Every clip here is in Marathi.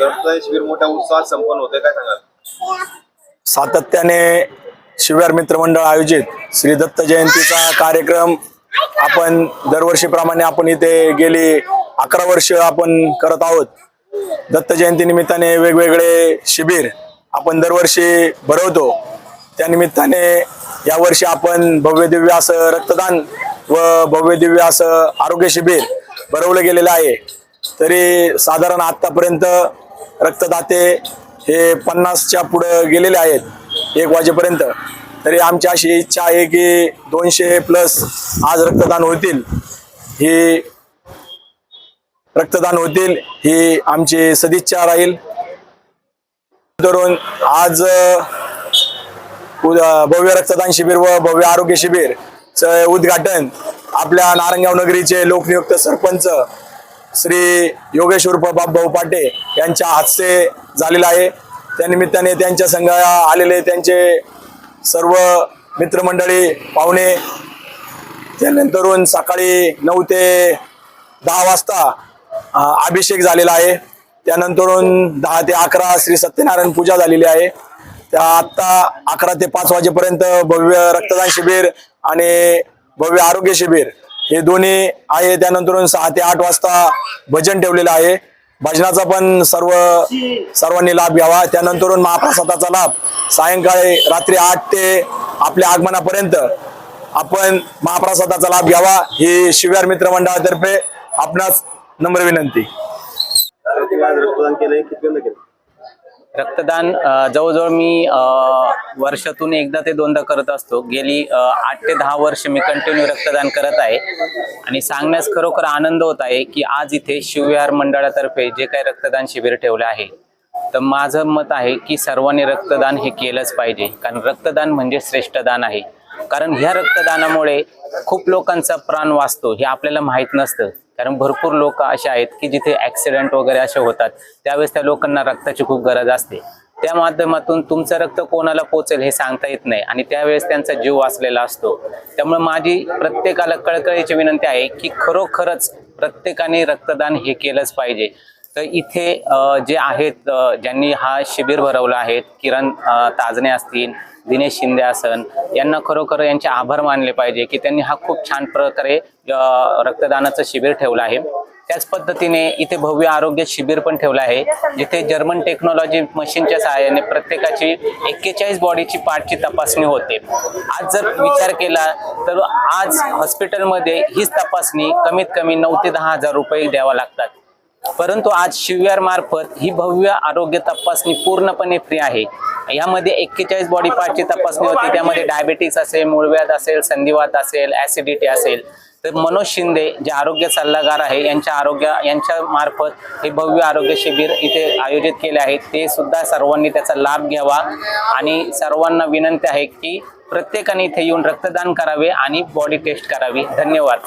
रक्तदान शिबिर मोठ्या उत्साहात संपन्न होते काय सांगाल? सातत्याने शिवार मित्रमंडळ आयोजित श्री दत्त जयंतीचा कार्यक्रम आपण दरवर्षीप्रमाणे आपण इथे गेली अकरा वर्ष आपण करत आहोत. दत्त जयंती निमित्ताने वेगवेगळे शिबिर आपण दरवर्षी भरवतो. त्या निमित्ताने यावर्षी आपण भव्य दिव्य असं रक्तदान व भव्य दिव्य असं आरोग्य शिबिर भरवलं गेलेलं आहे. तरी साधारण आतापर्यंत रक्तदाते हे पन्नासच्या पुढं गेलेले आहेत एक वाजेपर्यंत. तरी आमची अशी इच्छा आहे की दोनशे प्लस आज रक्तदान होतील. ही रक्तदान होतील ही आमची सदिच्छा राहील. धरून आज भव्य रक्तदान शिबिर व भव्य आरोग्य शिबिर च उद्घाटन आपल्या नारंगाव नगरीचे लोकनियुक्त सरपंच श्री योगेश उर्फ भाऊ पाटे यांच्या हस्ते झालेला आहे. त्यानिमित्ताने त्यांच्या संघाला आलेले त्यांचे सर्व मित्रमंडळी पाहुणे त्यानंतरून सकाळी नऊ ते दहा वाजता अभिषेक झालेला आहे. त्यानंतरून दहा ते अकरा श्री सत्यनारायण पूजा झालेली आहे. त्या आत्ता अकरा ते पाच वाजेपर्यंत भव्य रक्तदान शिबिर आणि भव्य आरोग्य शिबिर हे दोन्ही आहे. त्यानंतर सहा ते आठ वाजता भजन ठेवलेलं आहे. भजनाचा पण सर्व सर्वांनी लाभ घ्यावा. त्यानंतर महाप्रसादाचा लाभ. सायंकाळी रात्री आठ ते आपल्या आगमनापर्यंत आपण महाप्रसादाचा लाभ घ्यावा. ही शिव्यार मित्र मंडळातर्फे आपणास नम्र विनंती. रक्तदान जवळजवळ मी वर्षातून एकदा ते दोनदा करत असतो. गेली आठ ते दहा वर्ष मी कंटिन्यू रक्तदान करत आहे. आणि सांगण्यास खरोखर आनंद होत आहे की आज इथे शिवविहार मंडळातर्फे जे काही रक्तदान शिबिर ठेवले आहे तर माझं मत आहे की सर्वांनी रक्तदान हे केलंच पाहिजे. कारण रक्तदान म्हणजे श्रेष्ठ दान आहे. कारण ह्या रक्तदानामुळे खूप लोकांचा प्राण वाचतो हे आपल्याला माहीत नसतं. कारण भरपूर लोक असे आहेत की जिथे ऍक्सिडेंट वगैरे असे होतात त्यावेळेस त्या लोकांना रक्ताची खूप गरज असते. त्या माध्यमातून तुमचं रक्त कोणाला पोचेल हे सांगता येत नाही आणि त्यावेळेस त्यांचा जीव वाचलेला असतो. त्यामुळे माझी प्रत्येकाला कळकळीची विनंती आहे की खरोखरच प्रत्येकाने रक्तदान हे केलंच पाहिजे. तर इथे जे आहेत ज्यांनी हा शिबिर भरवला आहे किरण ताजणे असतील दिनेश शिंदे आसन यांना खरोखर यांचे आभार मानले पाहिजे की त्यांनी हा खूप छान प्रकारे रक्तदानाचं शिबिर ठेवलं आहे. त्याच पद्धतीने इथे भव्य आरोग्य शिबिर पण ठेवलं आहे जिथे जर्मन टेक्नॉलॉजी मशीनच्या सहाय्याने प्रत्येकाची एक्केचाळीस बॉडीची पार्टची तपासणी होते. आज जर विचार केला तर आज हॉस्पिटलमध्ये हीच तपासणी कमीत कमी नऊ ते दहा हजार रुपये द्यावा लागतात. परंतु आज शिव्यार मार्फत ही भव्य आरोग्य तपासणी पूर्णपणे फ्री आहे. यामध्ये एक्केचाळीस बॉडी पार्टची तपासणी होती. त्यामध्ये डायबेटिक्स असेल मूळव्याध असेल संधिवात असेल ऍसिडिटी असेल. तर मनोज शिंदे जे आरोग्य सल्लागार आहे यांच्या आरोग्य यांच्या मार्फत हे भव्य आरोग्य शिबिर इथे आयोजित केले आहे ते सुद्धा सर्वांनी त्याचा लाभ घ्यावा. आणि सर्वांना विनंती आहे की प्रत्येकाने इथे येऊन रक्तदान करावे आणि बॉडी टेस्ट करावी. धन्यवाद.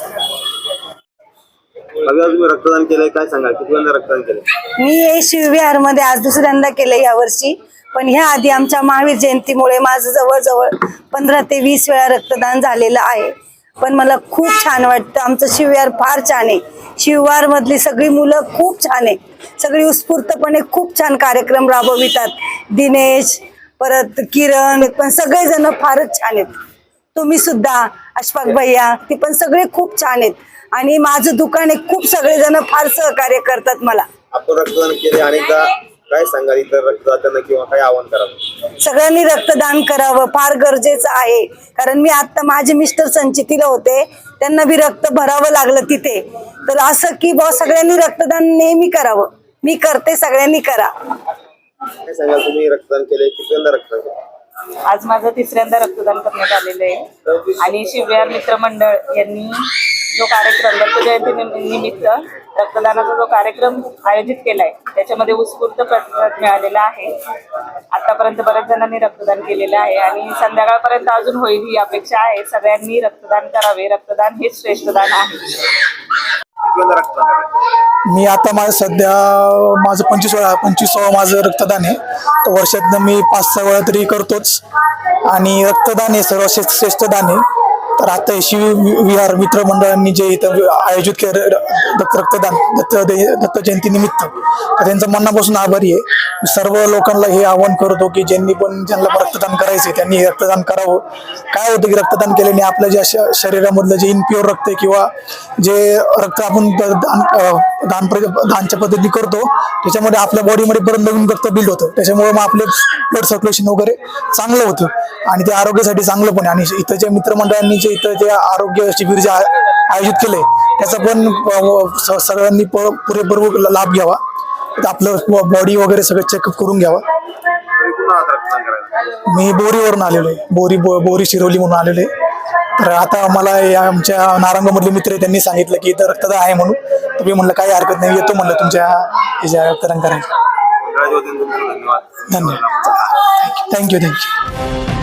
रक्तदान केलंय. काय सांगाल? किती रक्तदान केलंय? मी हे शिवविहारमध्ये आज दुसऱ्यांदा केलं या वर्षी पण ह्या आधी आमच्या महावीर जयंतीमुळे माझं जवळजवळ पंधरा ते वीस वेळा रक्तदान झालेलं आहे. पण मला खूप छान वाटतं. आमचं शिवविहार फार छान आहे. शिववार मधली सगळी मुलं खूप छान आहे. सगळी उत्स्फूर्तपणे खूप छान कार्यक्रम राबवितात. दिनेश परत किरण पण सगळेजण फारच छान आहेत. तुम्ही सुद्धा अशफाक भैया ते पण सगळे खूप छान आहेत. आणि माझं दुकान आहे. खूप सगळेजण फार सहकार्य करतात मला. आपण रक्तदान केले अनेकदा. काय सांगाल इतर रक्तदात्यांना किंवा काय आवाहन करावं सगळ्यांनी रक्तदान करावं फार गरजेचं आहे. कारण मी आता माझे मिस्टर संचितीला होते त्यांना बी रक्त भरावं लागलं तिथे. तर असं की बा सगळ्यांनी रक्तदान नेहमी करावं. मी करते सगळ्यांनी करा. काय सांगाल तुम्ही रक्तदान केलंय किती रक्तदान केलं? आज माझं तिसऱ्यांदा रक्तदान करण्यात आलेलं आहे. आणि शिवविहार मित्र मंडळ यांनी जो कार्यक्रम दत्त जयंती निम- निमित्त रक्तदानाचा जो कार्यक्रम आयोजित केलाय त्याच्यामध्ये उत्स्फूर्त प्रतिसाद मिळालेला आहे. आतापर्यंत बऱ्याच जणांनी रक्तदान केलेलं आहे आणि संध्याकाळपर्यंत अजून होईल ही अपेक्षा आहे. सगळ्यांनी रक्तदान करावे. रक्तदान हेच श्रेष्ठ दान आहे. मी आता माझं सध्या माझं पंचवीस वेळा पंचवीसावं माझं रक्तदान आहे. तर वर्षातनं मी पाच सहा वेळा तरी करतोच. आणि रक्तदान हे सर्वश्रेष्ठ श्रेष्ठ दान आहे. तर आता हे शिव विहार मित्र मंडळांनी जे इथं आयोजित केलं दत्त रक्तदान दत्त दत्त जयंती निमित्त. तर त्यांचं मनापासून आभारी आहे. सर्व लोकांना हे आवाहन करतो की ज्यांनी पण ज्यांना रक्तदान करायचे त्यांनी रक्तदान करावं. काय होतं की रक्तदान केल्याने आपल्या ज्या श- शरीरामधलं जे इनप्युअर रक्त आहे किंवा जे रक्त आपण दान दान दानच्या पद्धतीने करतो त्याच्यामध्ये आपल्या बॉडीमध्ये परत नवीन रक्त बिल्ड होतं. त्याच्यामुळे मग आपले ब्लड सर्क्युलेशन वगैरे चांगलं होतं. आणि ते आरोग्यासाठी चांगलं पण आणि इथं जे मित्रमंडळांनी जे इथं जे आरोग्य शिबिर जे आयोजित केलंय त्याचा पण स- सगळ्यांनी पुरेपूर लाभ घ्यावा. आपलं बॉडी वगैरे सगळं चेकअप करून घ्यावा. मी बोरीवरून आलेलो आहे. बोरी बो- बोरी शिरोली म्हणून आलेलो आहे. तर आता मला या आमच्या नारंगामधले मित्र त्यांनी सांगितलं की इथं रक्तदान आहे म्हणून. तर मी म्हणलं काही हरकत नाही. येतो म्हणलं तुमच्या ह्याच्या रक्तदान करायला. धन्यवाद धन्यवाद थँक्यू थँक्यू